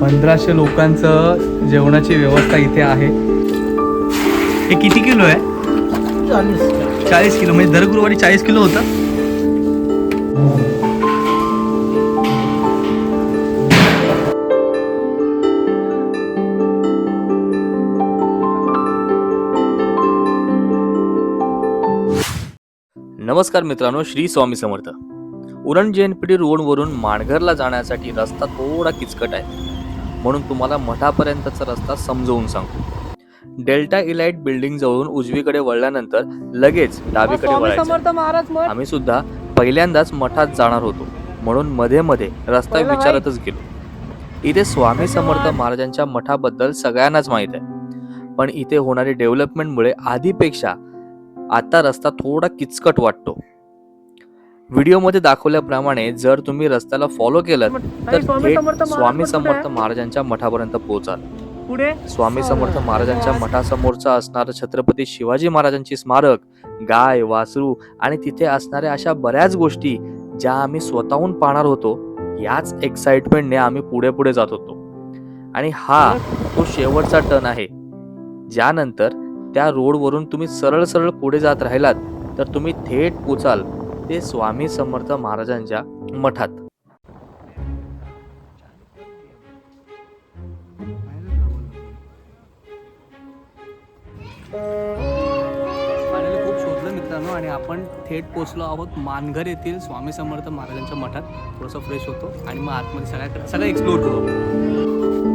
पंधराशे लोकांचं जेवणाची व्यवस्था इथे आहे. हे किती किलो आहे? चाळीस चाळीस किलो म्हणजे दर गुरुवारी चाळीस किलो होतं? नमस्कार मित्रांनो Shri Swami Samarth. Uran J N P T रोडवरून माणघरला जाण्यासाठी रस्ता थोडा किचकट आहे. म्हणून तुम्हाला मठापर्यंतचा रस्ता समजवून सांगतो. डेल्टा इलाइट बिल्डिंग जवळून उजवीकडे वळल्यानंतर लगेच डावीकडे वळायचं. आम्ही सुद्धा पहिल्यांदाच मठात जाणार होतो. म्हणून मध्ये मध्ये रस्ता? विचारतच गेलो. इथे स्वामी समर्थ महाराजांच्या मठाबद्दल सगळ्यांनाच माहीत आहे. पण इथे होणारी डेव्हलपमेंटमुळे आधीपेक्षा आता रस्ता थोडा किचकट वाटतो. व्हिडिओमध्ये दाखवल्याप्रमाणे जर तुम्ही रस्त्याला फॉलो केलं तर थेट स्वामी समर्थ? महाराजांच्या मठापर्यंत पोहोचाल. पुढे? स्वामी समर्थ महाराजांच्या मठासमोरचं असणारं छत्रपती शिवाजी महाराजांची स्मारक गाय वासरू आणि तिथे असणाऱ्या अशा बऱ्याच गोष्टी ज्या आम्ही स्वतःहून पाहणार होतो याच एक्साइटमेंटने आम्ही पुढे पुढे जात होतो. आणि हा तो शेवटचा टर्न आहे. ज्यानंतर त्या रोडवरून तुम्ही सरळ सरळ पुढे जात राहिलात तर तुम्ही थेट पोचाल. ते स्वामी समर्थ महाराजांच्या मठात. खूप शोधलं मित्रांनो आणि आपण थेट पोचलो आहोत मानघर येथील स्वामी समर्थ महाराजांच्या मठात. थोडंसं फ्रेश होतो आणि मग आतमध्ये सगळ्याकडे सगळं एक्सप्लोर करू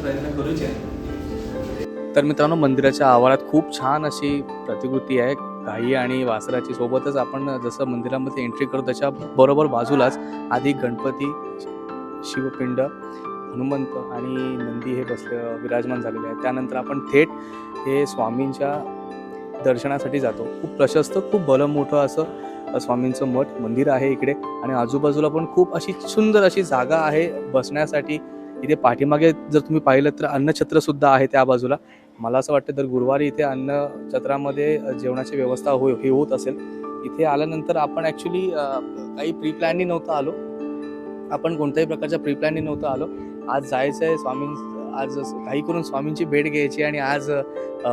प्रयत्न करूच. आहे तर मित्रांनो मंदिराच्या आवारात खूप छान अशी प्रतिकृती आहे. गाई आणि वासराची सोबतच आपण जसं मंदिरामध्ये एंट्री करतो त्याच्या बरोबर बाजूलाच आधी गणपती शिवपिंड हनुमंत आणि नंदी हे बसले विराजमान झालेले आहेत. त्यानंतर आपण थेट हे स्वामींच्या दर्शनासाठी जातो. खूप प्रशस्त खूप भलं मोठं असं स्वामींचं मठ मंदिर आहे इकडे. आणि आजूबाजूला पण खूप अशी सुंदर अशी जागा आहे बसण्यासाठी. इथे पाठीमागे जर तुम्ही पाहिलं तर अन्नछत्र सुद्धा आहे त्या बाजूला. मला असं वाटतं तर गुरुवारी इथे अन्नछत्रामध्ये जेवणाची व्यवस्था हो हे होत असेल इथे आल्यानंतर आपण ॲक्च्युली काही प्री प्लॅननी नव्हतं आलो. आपण कोणत्याही प्रकारच्या प्री प्लॅननी नव्हतं आलो. आज जायचं आहे स्वामीं आज काही करून स्वामींची भेट घ्यायची आणि आज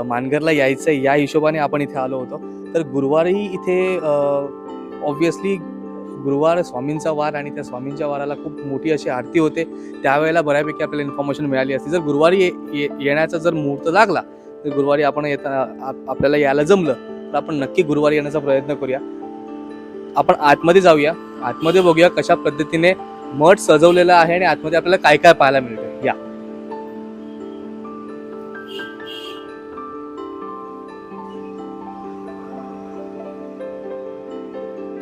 मानगरला यायचं आहे या हिशोबाने आपण इथे आलो होतो. तर गुरुवारही इथे ऑब्विसली गुरुवार स्वामींचा वार आणि त्या स्वामींच्या वाराला खूप मोठी अशी आरती होते. त्यावेळेला बऱ्यापैकी आपल्याला इन्फॉर्मेशन मिळाली असती. जर गुरुवारी ये- ये- येण्याचा जर मुहूर्त लागला तर गुरुवारी आपण येता आप- आपल्याला यायला जमलं तर आपण नक्की गुरुवारी येण्याचा प्रयत्न करूया. आपण आतमध्ये जाऊया. आतमध्ये बघूया कशा पद्धतीने मठ सजवलेला आहे आणि आतमध्ये आपल्याला काय काय पाहायला मिळतं या.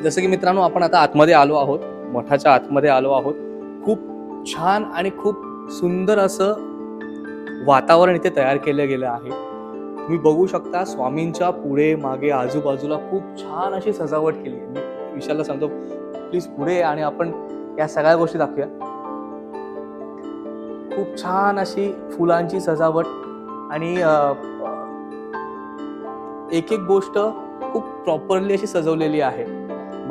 जसं की मित्रांनो आपण आता आतमध्ये आलो आहोत. मठाच्या आतमध्ये आलो आहोत. खूप छान आणि खूप सुंदर असं वातावरण इथे तयार केलं गेलं आहे. तुम्ही बघू शकता स्वामींच्या पुढे मागे आजूबाजूला खूप छान अशी सजावट केली आहे. मी विशालला सांगतो प्लीज पुढे आणि आपण या सगळ्या गोष्टी दाखवूया. खूप छान अशी फुलांची सजावट आणि एक एक गोष्ट खूप प्रॉपरली अशी सजवलेली आहे.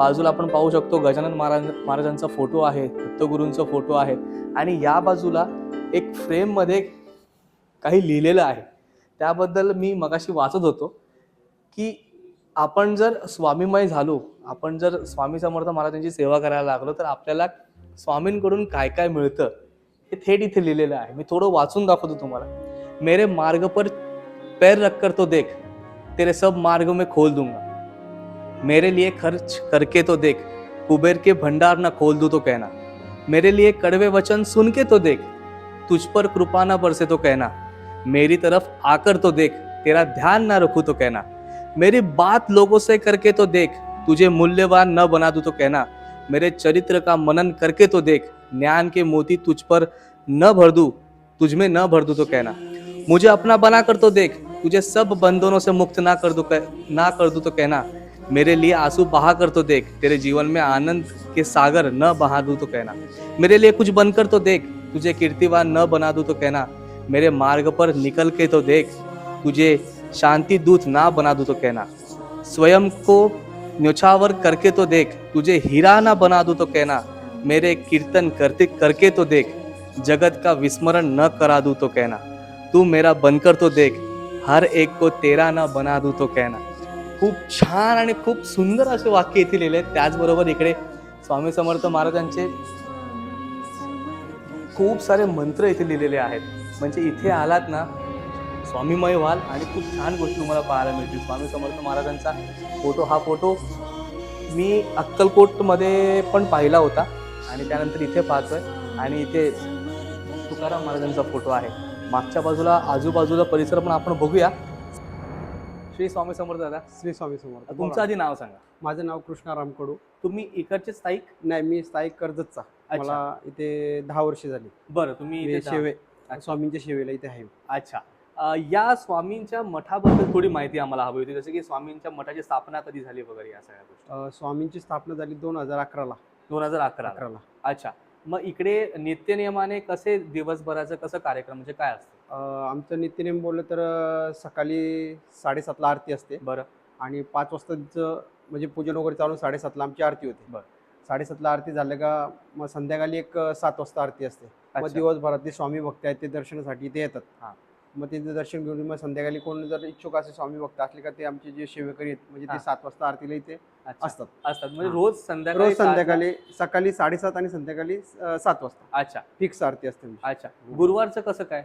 बाजूला आपण पाहू शकतो गजानन महाराज महाराजांचा फोटो आहे दत्तगुरूंचा फोटो आहे. आणि या बाजूला एक फ्रेममध्ये काही लिहिलेलं आहे. त्याबद्दल मी मगाशी वाचत होतो की आपण जर स्वामीमय झालो आपण जर स्वामी समर्थ महाराजांची सेवा करायला लागलो तर आपल्याला स्वामींकडून काय काय मिळतं हे थेट इथे लिहिलेलं आहे. मी थोडं वाचून दाखवतो तुम्हाला. मेरे मार्ग पर पैर रखकर तो देख तेरे सब मार्ग में खोल दूंगा. मेरे लिए खर्च करके तो देख, कुबेर के भंडार न खोल दूँ तो कहना। मेरे लिए कड़वे वचन सुन के तो देख, तुझ पर कृपा न बरसे तो कहना। मेरी तरफ़ आकर तो देख, तेरा ध्यान ना रखूँ तो कहना। मेरी बात लोगों से करके तो देख, तुझे मूल्यवान न बना दूँ तो कहना। मेरे चरित्र का मनन करके तो देख, ज्ञान के मोती तुझ पर न भर दूँ, तुझ में न भर दूँ तो कहना। मुझे अपना बना कर तो देख, तुझे सब बंधनों से मुक्त ना कर दो ना कर दूँ तो कहना। मेरे लिए आँसू बहा कर तो देख, तेरे जीवन में आनंद के सागर न बहा दूँ तो कहना। मेरे लिए कुछ बनकर तो देख, तुझे कीर्तिवान न बना दूँ तो कहना। मेरे मार्ग पर निकल के तो देख, तुझे शांति दूत ना बना दूँ तो कहना। स्वयं को न्योछावर करके तो देख, तुझे हीरा ना बना दूँ तो कहना। मेरे कीर्तन करते करके तो देख, जगत का विस्मरण न करा दूँ तो कहना। तू मेरा बनकर तो देख, हर एक को तेरा ना बना दूँ तो कहना। खूप छान आणि खूप सुंदर असे वाक्य इथे लिहिले आहेत. त्याचबरोबर इकडे स्वामी समर्थ महाराजांचे खूप सारे मंत्र इथे लिहिलेले आहेत. म्हणजे इथे आलात ना स्वामीमय व्हाल आणि खूप छान गोष्टी तुम्हाला पाहायला मिळतील. स्वामी समर्थ महाराजांचा फोटो हा फोटो मी अक्कलकोटमध्ये पण पाहिला होता आणि त्यानंतर इथे पाहतोय. आणि इथे तुकाराम महाराजांचा फोटो आहे. मागच्या बाजूला आजूबाजूला परिसर पण आपण बघूया. श्री स्वामी समर्थ दादा. श्री स्वामी समर्थ. तुमचं. आधी नाव सांगा. माझं नाव कृष्णाराम कडू तुम्ही इकडचे स्थायिक? नाही मी स्थायिक कर्जतचा. मला इथे दहा वर्ष झाली. बरं तुम्ही शेवे. स्वामींच्या शेवेला इथे आहे अच्छा. या स्वामींच्या मठाबद्दल थोडी माहिती आम्हाला हवी होती. जसं की स्वामींच्या मठाची स्थापना कधी झाली वगैरे या सगळ्या गोष्टी? स्वामींची स्थापना झाली दोन हजार अकराला. दोन हजार अकरा अकराला. अच्छा. मग इकडे नित्यनियमाने कसे दिवसभराचं कसं कार्यक्रम म्हणजे काय असतं? आमचं नित्यनेम बोललं तर सकाळी साडेसातला आरती असते बरं आणि पाच वाजताचं म्हणजे पूजन वगैरे चालून साडेसातला आमची आरती होते बरं. साडेसातला आरती झालं का मग संध्याकाळी एक सात वाजता आरती असते मग. दिवसभरातले स्वामी भक्त आहेत ते दर्शनासाठी इथे येतात हां. मग त्यांचं दर्शन घेऊन मग संध्याकाळी कोण जर इच्छुक असे स्वामी भक्त असले का ते आमचे जे सेवेकरी आहेत म्हणजे. ते सात वाजता आरतीला इथे. असतात असतात म्हणजे. रोज संध्याकाळी रोज संध्याकाळी सकाळी साडेसात आणि संध्याकाळी सात वाजता अच्छा फिक्स आरती असते. अच्छा गुरुवारचं कसं काय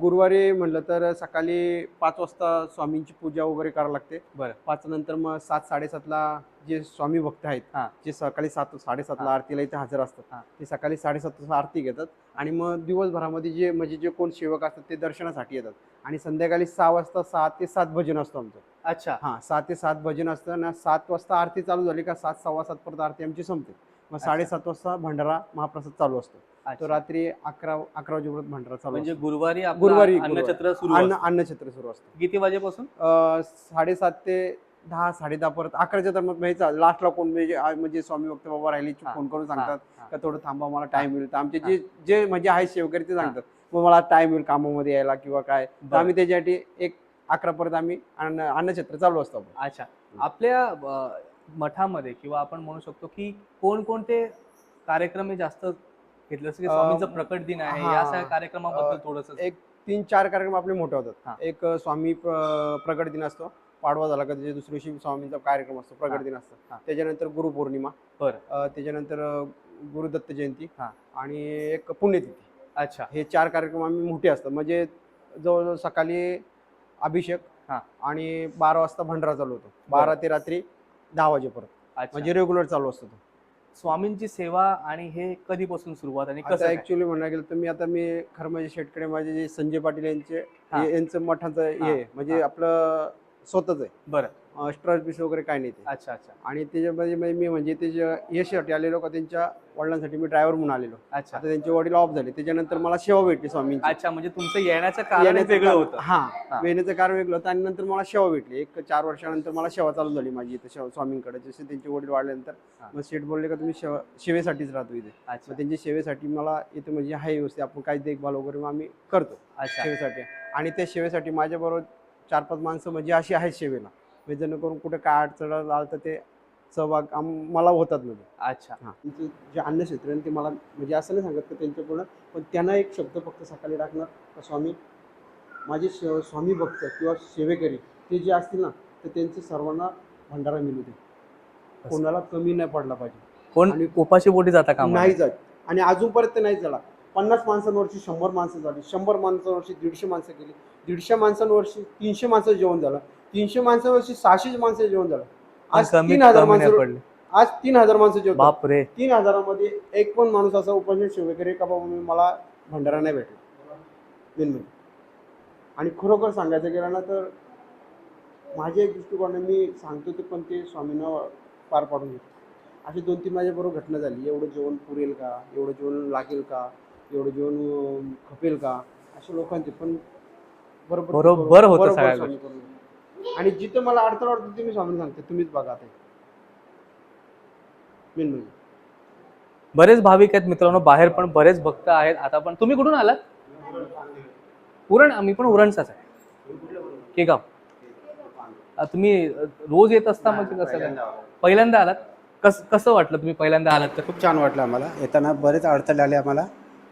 गुरुवारी म्हटलं तर सकाळी पाच वाजता स्वामींची पूजा वगैरे करावी लागते बरं. पाच नंतर मग सात साडेसातला जे स्वामी भक्त आहेत हां. जे सकाळी सात साडेसातला हां. आरतीला इथे हजर असतात हां. ते सकाळी साडेसात वाजता आरती घेतात आणि मग दिवसभरामध्ये जे म्हणजे जे कोण सेवक असतात ते दर्शनासाठी येतात आणि संध्याकाळी सहा वाजता सहा ते सात भजन असतो आमचं अच्छा हां सहा ते सात भजन असतं ना सात वाजता आरती चालू झाली का सात सव्वा सात पर्यंत आरती आमची संपते मग अच्छा. साडेसात वाजता भंडारा महाप्रसाद चालू असतो तो अच्छा. रात्री अकरा अकरा वाजेपर्यंत भंडारा चालू म्हणजे असतो. गुरुवारी गुरुवारी- अन्नछत्र सुरू अन्न असतं. अन्नछत्र सुरू असतं किती वाजेपासून अं, साडेसात ते दहा साडे दहा परत अकराच्या दरम्यान म्हणजे लास्टला कोण म्हणजे म्हणजे स्वामी भक्त बाबा राहिले. फोन करून सांगतात. का थोडं थांबा मला टाइम मिळेल तर आमचे जे जे म्हणजे आहे सेवकरी ते सांगतात मग मला टाइम मिळेल कामामध्ये यायला किंवा काय तर. आम्ही त्याच्यासाठी एक अकरा पर्यंत आम्ही अन्न अन्नछत्र चालू असतो आपण. अच्छा आपल्या अ, मठामध्ये किंवा आपण म्हणू शकतो की कोणकोणते कार्यक्रम हे जास्त घेतले जसं की अ, स्वामींचा प्रकट दिन आहे हा. या सगळ्या कार्यक्रमाबद्दल थोडस एक तीन चार कार्यक्रम आपले मोठे हां. होतात एक अ, स्वामी प्र- प्रकट दिन असतो पाडवा झाला का त्याच्या दुसऱ्या दिवशी स्वामींचा कार्यक्रम असतो प्रकट हां. दिन. असतो त्याच्यानंतर गुरुपौर्णिमा बरं. त्याच्यानंतर गुरुदत्त जयंती हां. आणि एक पुण्यतिथी अच्छा हे चार कार्यक्रम आम्ही मोठे असतात म्हणजे जवळजवळ सकाळी अभिषेक हां. आणि बारा वाजता भंडारा चालू होतो बारा ते रात्री दहा वाजेपर्यंत म्हणजे रेग्युलर चालू असतो तो स्वामींची सेवा आणि हे कधीपासून सुरुवात आणि कसं? ऍक्च्युली म्हणायला गेलं तर मी आता मी खरं म्हणजे शेटकडे माझे जे संजय पाटील यांचे. यांचं मठाचं हे. म्हणजे. आपलं स्वतःच आहे. बरं. स्ट्रॉज पीस वगैरे काय नाही ते. अच्छा अच्छा. आणि त्याच्यामध्ये म्हणजे मी म्हणजे त्याच्या यशासाठी आलेलो का त्यांच्या वडिलांसाठी मी ड्रायव्हर म्हणून आलेलो. अच्छा. आता त्यांचे वडील ऑफ झाले. त्याच्यानंतर मला सेवा भेटली स्वामींची. अच्छा म्हणजे तुमचं येण्याचं कारण वेगळं होतं. हा. येण्याचं कारण वेगळं होतं. आणि नंतर मला सेवा भेटली. एक चार वर्षानंतर मला सेवा चालू झाली माझी इथे सेवा- स्वामींकडे. जसे त्यांचे वडील वाढल्यानंतर. मग शेठ बोलले का तुम्ही सेवा सेवेसाठीच राहतो इथे. अच्छा. त्यांच्या सेवेसाठी मला इथे म्हणजे आहे व्यवस्थित आपण काही देखभाल वगैरे मग आम्ही करतो अच्छा. सेवेसाठी. आणि त्या सेवेसाठी माझ्याबरोबर चार पाच माणसं म्हणजे अशी आहेत सेवेला. म्हणजे जेणेकरून कुठे काय अडचण आलं तर ते सहभाग आम- मला होतात म्हणजे. अच्छा. हां. त्यांचं जे अन्नक्षेत्र आहे ना, ते मला म्हणजे असं नाही सांगत की त्यांच्याकडून पण त्यांना एक शब्द फक्त सकाळी टाकणार का स्वामी? माझे श- स्वामी भक्त किंवा सेवेकरी ते जे असतील ना तर त्यांचे सर्वांना भंडारा मिळू दे. कोणाला कमी नाही पडला पाहिजे. कोण? आणि- उपाशी पोटी जाता का नाही जात. आणि अजूनपर्यंत नाही झाला. पन्नास माणसांवरची शंभर माणसं झाली. शंभर माणसांवरची दीडशे माणसं गेली. दीडशे माणसांवरची तीनशे माणसं जेवण झालं. तीनशे माणसांवरची सहाशे माणसं जेवण झालं. आज तीन हजार माणसं पडले. आज तीन हजार माणसं रे तीन हजारामध्ये एक पण माणूस असा उपाशी सेवेकरी का बाबा मला भंडारा नाही भेटेल. आणि खरोखर सांगायचं गेलं ना तर माझ्या एक दृष्टिकोनाने मी सांगतो ते पण ते स्वामींना पार पाडून घेतो. अशी दोन तीन माझ्याबरोबर घटना झाली. एवढं जेवण पुरेल का? एवढं जेवण लागेल का? एवढं जेवण खपेल का? अशा लोकांचे. पण बरोबर बरोबर होतं बरोबर सगळ्या स्वामी करून. देतात. आणि जिथं मला अडथळा वाटतो ते मी स्वामींना सांगते तुम्हीच बघा आता मेन म्हणजे. बरेच भाविक आहेत मित्रांनो बाहेर पण बरेच भक्त आहेत. आता पण तुम्ही कुठून आलात? उरण आम्ही पण उरणचाच आहे. के गाव अ, तुम्ही अ, रोज येत असता म्हणजे कसं काय? पहिल्यांदा आलात? कस कसं वाटलं तुम्ही पहिल्यांदा आलात? तर खूप छान वाटलं आम्हाला. येताना बरेच अडथळे आले आम्हाला.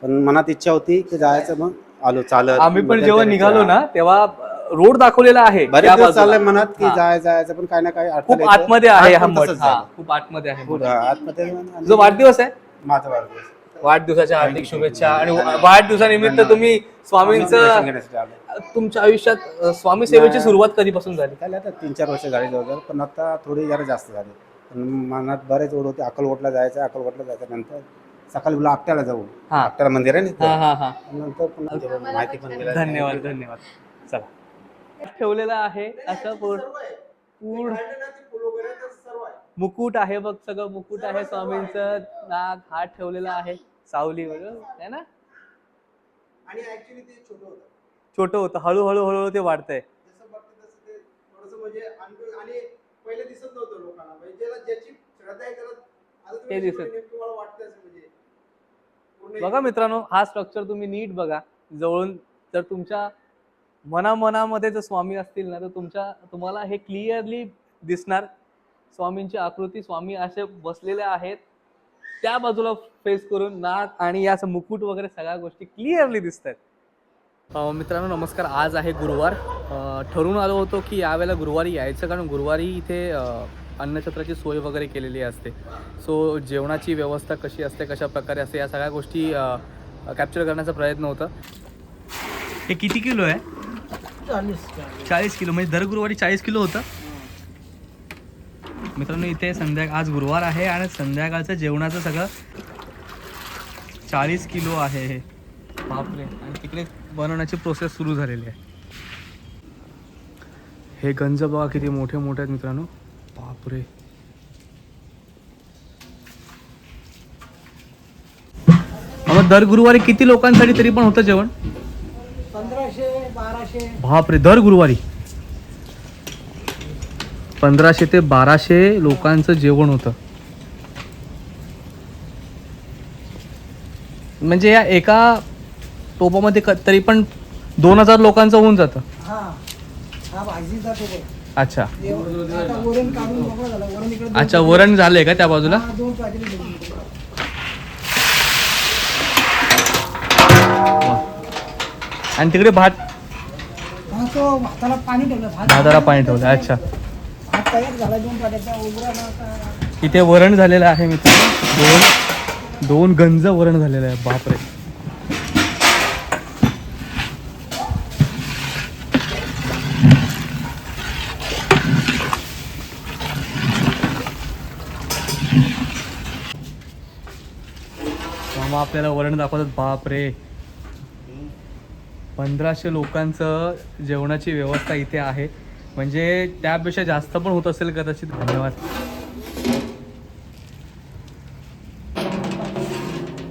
पण मनात इच्छा होती की जायचं मग. आलो चालत आम्ही पण जेव्हा निघालो. ना तेव्हा रोड दाखवलेला आहे त्या बाजूला. चाललंय मनात की हा. जाय जायचं पण काही ना काही अडथळे खूप येतं. आतमध्ये आहे हा पण मठ तसंच हा, झालं. खूप आतमध्ये आहे मठ. आतमध्ये आणि- तुझा वाढदिवस आहे माझा वाढदिवस वाढदिवसाच्या हार्दिक शुभेच्छा आणि वाढदिवसानिमित्त तुम्ही स्वामींचं दर्शन घेण्यासाठी आलो. तुमच्या आयुष्यात अ, स्वामी सेवेची सुरुवात कधीपासून झाली झाले आता तीन चार वर्ष झाली जवळजवळ पण आता थोडी जरा जास्त झाली पण मनात बरेच ओढ होते अक्कलकोटला जायचं अक्कलकोटला जायचं नंतर सकाळी बोला आपट्याला जाऊ. हा. आपट्याला मंदिर आहे हा ना हा हा. नंतर पुन्हा माहिती पण मिळाली. धन्यवाद धन्यवाद. चला. ठेवलेला आहे असं पूर्ण पूर्ण मुकुट आहे बघ सगळं मुकुट आहे स्वामींचं. नाग हात ठेवलेला आहे. सावली वगैरे है ना? आणि ऍक्च्युली ते छोटं होतं. छोटं होतं. हळूहळू हळूहळू ते वाढतंय. जसं बघते तसं ते थोडंसं म्हणजे अनुभव आणि पहिले दिसत नव्हतं लोकांना. म्हणजे ज्याला ज्याची श्रद्धा आहे त्याला आता तुम्ही ते दिसत. नेमकं मला बघा मित्रांनो हा स्ट्रक्चर तुम्ही नीट बघा. जवळून जर तुमच्या मनामनामध्ये जर स्वामी असतील ना तर तुमच्या तुम्हाला हे क्लिअरली दिसणार. स्वामींची आकृती स्वामी असे बसलेले आहेत. त्या बाजूला फेस करून नाक आणि या मुकुट वगैरे सगळ्या गोष्टी क्लिअरली दिसत आहेत मित्रांनो नमस्कार. आज आहे गुरुवार. ठरून आलो होतो की यावेळेला गुरुवारी यायचं कारण गुरुवारी इथे अन्नछत्राची सोय वगैरे केलेली असते. सो जेवणाची व्यवस्था कशी असते कशा प्रकारे असते या सगळ्या गोष्टी कॅप्चर करण्याचा प्रयत्न होता. हे किती किलो आहे? चाळीस किलो म्हणजे दर गुरुवारी चाळीस किलो होतं? मित्रांनो इथे संध्याकाळ आज गुरुवार आहे आणि संध्याकाळचं जेवणाचं सगळं चाळीस किलो आहे हे. बापरे आणि तिकडे बनवण्याची प्रोसेस सुरू झालेली आहे. हे गंज बघा किती मोठे मोठे आहेत मित्रांनो. बापरे दर गुरुवारी किती लोकांसाठी तरी पण होतं जेवण? पंधराशे बाराशे. बापरे दर गुरुवारी. पंधराशे ते बाराशे लोकांचं जेवण होतं. म्हणजे या एका टोपामध्ये तरी पण दोन हजार लोकांचं होऊन जातं. हा. हा. अच्छा. आता वरण काढून मोकळं झालं वरण इकडे दोन अच्छा वरण झालंय का त्या बाजूला? हा, दोन पातेले ठेवून इकडे. आणि तिकडे भात? हा तो भाताला पाणी ठेवलं भात भाताला पाणी ठेवलं अच्छा. भात तयार झाला दोन पाट्याचा उघडा ना आता. इथे वरण झालेलं आहे मित्रांनो. दोन दोन गंज वरण झालेलं आहे. बापरे. आपल्याला वरण दाखवतात. बापरे. पंधराशे लोकांचं जेवणाची व्यवस्था इथे आहे. म्हणजे त्यापेक्षा जास्त पण होत असेल कदाचित. धन्यवाद.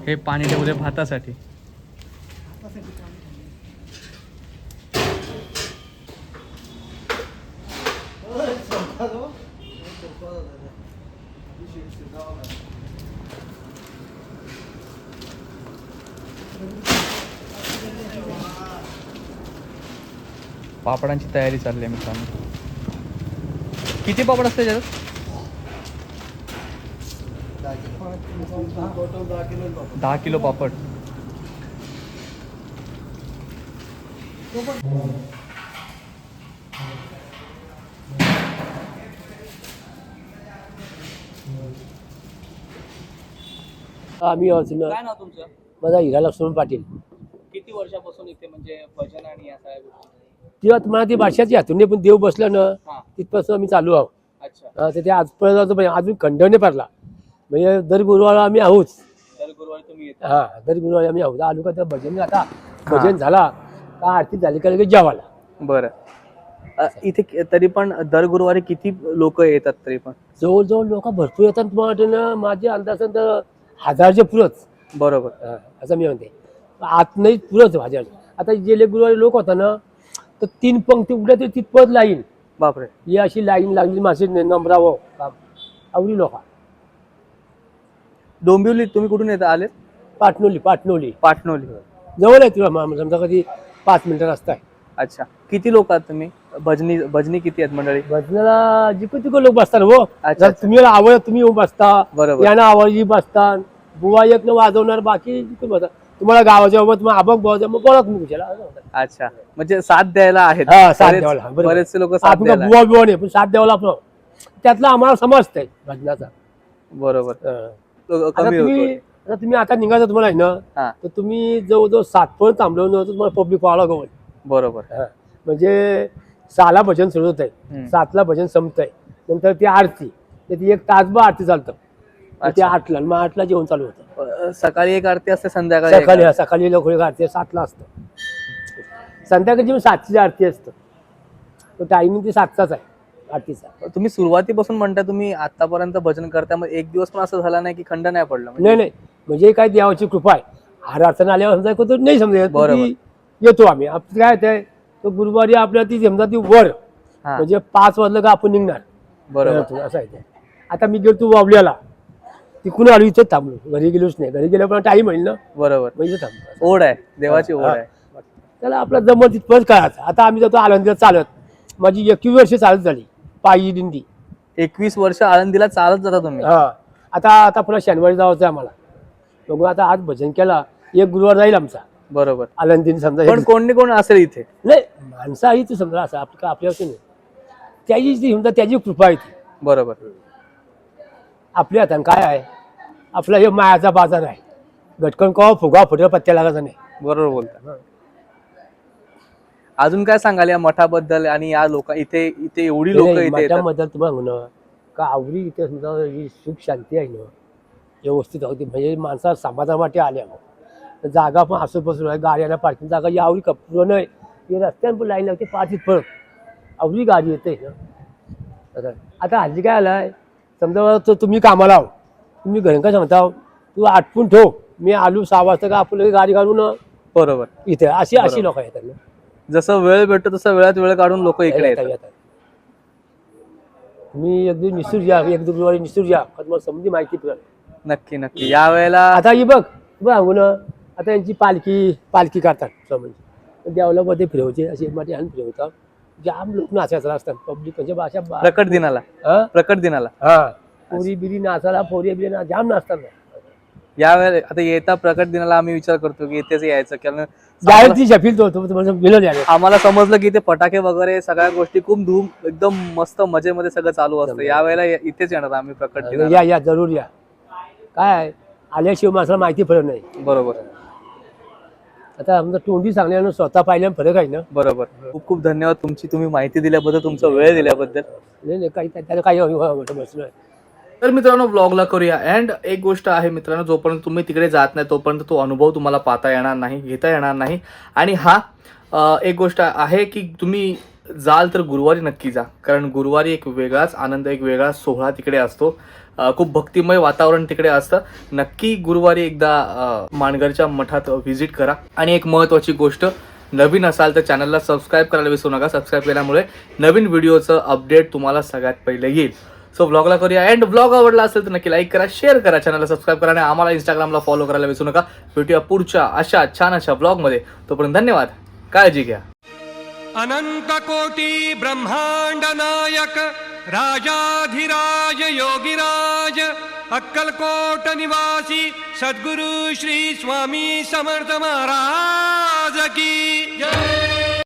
हे पाणी ठेवले भातासाठी. पापडांची तयारी चालली आहे मित्रांनो. किती पापड असते त्याच्यात दहा किलो पापड. आम्ही अजून काय नाव तुमचं? माझा हिरा लक्ष्मण पाटील. किती वर्षापासून इथे म्हणजे भजन आणि या सगळ्या गोष्टी तेव्हा तुम्हाला ती भाषाची हातून पण देव बसलं ना तिथपासून आम्ही चालू आहोत. अच्छा. तर ते आजपर्यंत अजून खंड नाही पडला. म्हणजे दर गुरुवारा आम्ही आहोत. हा दर गुरुवारी आम्ही आहोत. आलो का त्या भजन आता भजन झाला का आरती झाली का लगेच जेवायला. बरं. इथे तरी पण दर गुरुवारी किती लोक येतात तरी पण? जवळजवळ लोक भरपूर येतात तुम्हाला वाटेल ना माझे अंदाज तर हजारचे पुरच. बरोबर. असं मी म्हणते. आत नाही पुरच हजार आता गेले गुरुवारी लोक होता ना तर तीन पंक्ती उठल्या तरी तिथपर्यंत लाईन. बापरे. ही अशी लाईन लागली मासे नंबरावं काम. आवडी लोक. डोंबिवली तुम्ही कुठून येता आले पाटणोली पाटणोली. पाटणोली. जवळ आहे तुला मा- समजा कधी पाच मिनिटं रस्ता आहे. अच्छा. किती लोक आहात तुम्ही? भजनी भजनी किती आहेत मंडळी? भजनाला जिकडे तिकडे लोक बसतात हो. अच्छा जर तुम्ही आवड तुम्ही येऊन बसता. बरोबर. यांना आवडजी बसतात. बुवा एक वाजवणार बाकी जिकडे बसतात. तुम्हाला गावाच्या बाबत तुम्हाला अभंग बोलायचं मग बोला तुम्ही कुशाला असं म्हणतात. अच्छा म्हणजे साथ द्यायला आहेत हा, साथ बरेच- द्यायला, बरोबर. बरेचसे लोक साथ आपण द्यायला बुवा बिवा नाही पण साथ द्यावला आपण त्यातलं आम्हाला समजतंय भजनाचा. बरोबर हं. लोकं आता कमी तुम्ही आता तुम्ही आता निघायचं तुम्हाला आहे ना हा तर तुम्ही जवळजवळ सात पर्यंत थांबलो ना तर तुम्हाला पब्लिक व्हावं लागेल बरोबर. म्हणजे सहाला भजन सुरू होत आहे हम्म. सातला भजन संपत आहे नंतर ती आरती तर ती एक तासभर आरती चालतं मग ते अच्छा. आठला मग आठला जेवण चालू होतं सकाळी एक आरती असते संध्याकाळी एक सकाळी आरती. सकाळी लवकर आरती सातला असतं. संध्याकाळची मग सातची आरती असतं तो टायमिंग ती सातचाच आहे आरतीचा. तुम्ही सुरुवातीपासून म्हणता तुम्ही आतापर्यंत भजन करता मग एक दिवस पण असं झाला नाही की खंड नाही पडलं म्हणजे? नाही नाही. म्हणजे काय देवाची कृपा आहे. हार अडचण आल्यावर समजा नाही समजा येत. बरोबर. ती येतो आम्ही. आपलं काय आहे तो गुरुवारी आपल्या ती समजा ती वर हा. म्हणजे पाच वाजलं का आपण निघणार. बरोबर. असं आहे ते. आता मी गेलो तू वावल्याला. तिकडून आलो इथं थांबलो. घरी गेलोच नाही. घरी गेल्यावर टाईम होईल ना? बरोबर. मग इथं थांबलो. ओढ आहे. देवाची ओढ. आहे. त्याला आपला जमत तिथपर्यंत करायचं आता आम्ही जातो आनंदीला चालत. माझी एकवीस वर्ष चालत झाली. पायी दिंडी. एकवीस वर्ष आळंदीला चालत जाता तुम्ही? हा. आता आता पुन्हा शनिवारी जायचं आम्हाला. बघू आता आज भजन केला. एक गुरुवार जाईल आमचा. बरोबर. आनंदीने समजा पण कोण कोण असेल इथे? नाही माणसं आहे ती समजा असं. आपलं आपल्यावरती नाही. त्याची ती समजा त्याची कृपा आहे ती. बरोबर. आपल्या हातान काय आहे? आपला हे मायाचा बाजार आहे. घटकन कवा फुगा फुटला पत्त्या लागायचा नाही. बरोबर बोलता अजून काय सांगाल या मठाबद्दल आणि या लोक इथे इथे एवढी लोक नाही, इथे येतात? मठाबद्दल तुम्हाला म्हणणं का आवडी इथे समजा ही सुख शांती आहे ना व्यवस्थित होती. म्हणजे माणसा समाधानासाठी आल्या मग. जागा पण आसूपासून आहे गाड्यांना पार्किंग जागा या आवडी कपूर नाही. हे रस्त्यावर पण लाईन लागते पाच फळ आवडी गाडी येते ना. आता- आता हल्ली काय आलाय? समजा तो तुम्ही कामाला आहो. तुम्ही घरी काय सांगता तू आटपून ठेव. मी आलू सहा वाजता का आपण लगेच गाडी काढून बरोबर. इथे. अशी अशी. लोक येतात ना जसं वेळ भेटतो तसं वेळात वेळ काढून लोक इकडे येतात, येतात. तुम्ही अगदी निसूर या एक गुरुवारी निसूर या. का तुम्हाला समजी माहिती पडेल नक्की नक्की. या वेळेला आता ही बघ बघ ना आता यांची पालखी पालखी काढतात समज. देवला मध्ये फिरवते अशी मध्ये आणून फिरवतात जाम लोक नाचायचं असतात. पब्लिक म्हणजे भाषा प्रकट दिनाला. हा? प्रकट दिनाला. हा. पोरी बिरी नाचायला पोरी बिरी ना जाम नाचतात ना. या वेळेला आता येता प्रकट दिनाला आम्ही विचार करतो की इथेच यायचं. कारण जाहीर ती शफील तो तो- तुम्हाला गेलं द्यायला आम्हाला समजलं की ते फटाके वगैरे सगळ्या गोष्टी खूप धूम एकदम मस्त मजेमध्ये सगळं चालू असतं. या वेळेला इथेच येणार आम्ही प्रकट दिनाला. या या जरूर या. काय आहे, आल्याशिवाय माणसाला माहिती पडत नाही. बरोबर. आता आमचं तोंडी सांगण्यानं स्वतः पाहिल्यानं फरक आहे ना. बरोबर. खूप खूप धन्यवाद तुमची तुम्ही माहिती दिल्याबद्दल तुमचा वेळ दिल्याबद्दल. नाही नाही काही त्याला काही बसलं तर मित्रांनो ब्लॉगला करूया. अँड एक गोष्ट आहे मित्रांनो जोपर्यंत तुम्ही तिकडे जात नाही तोपर्यंत तो अनुभव तुम्हाला पाहता येणार नाही घेता येणार नाही. आणि हा अ, एक गोष्ट आहे की तुम्ही जाल तर गुरुवारी नक्की जा. कारण गुरुवारी एक वेगळाच आनंद एक वेगळा सोहळा तिकडे असतो. खूप भक्तिमय वातावरण तिकडे असतं. नक्की गुरुवारी एकदा अ, माणगरच्या मठात व्हिजिट करा. आणि एक महत्त्वाची गोष्ट नवीन असाल तर चॅनलला सबस्क्राईब करायला विसरू नका. सबस्क्राईब केल्यामुळे नवीन व्हिडिओचं अपडेट तुम्हाला सगळ्यात पहिले येईल. सो ब्लॉगला करूया. अँड ब्लॉग आवडला असेल तर नक्की लाईक करा शेअर करा चॅनलला सबस्क्राईब करा आणि आम्हाला इंस्टाग्रामला फॉलो करायला विसरू नका. भेटूया पुढच्या अशा छान अशा ब्लॉगमध्ये तोपर्यंत धन्यवाद. काळजी घ्या. अनंत कोटी ब्रह्मांड नायक राजाधिराज योगिराज अक्कलकोट निवासी सद्गुरु श्री स्वामी समर्थ महाराज की जय।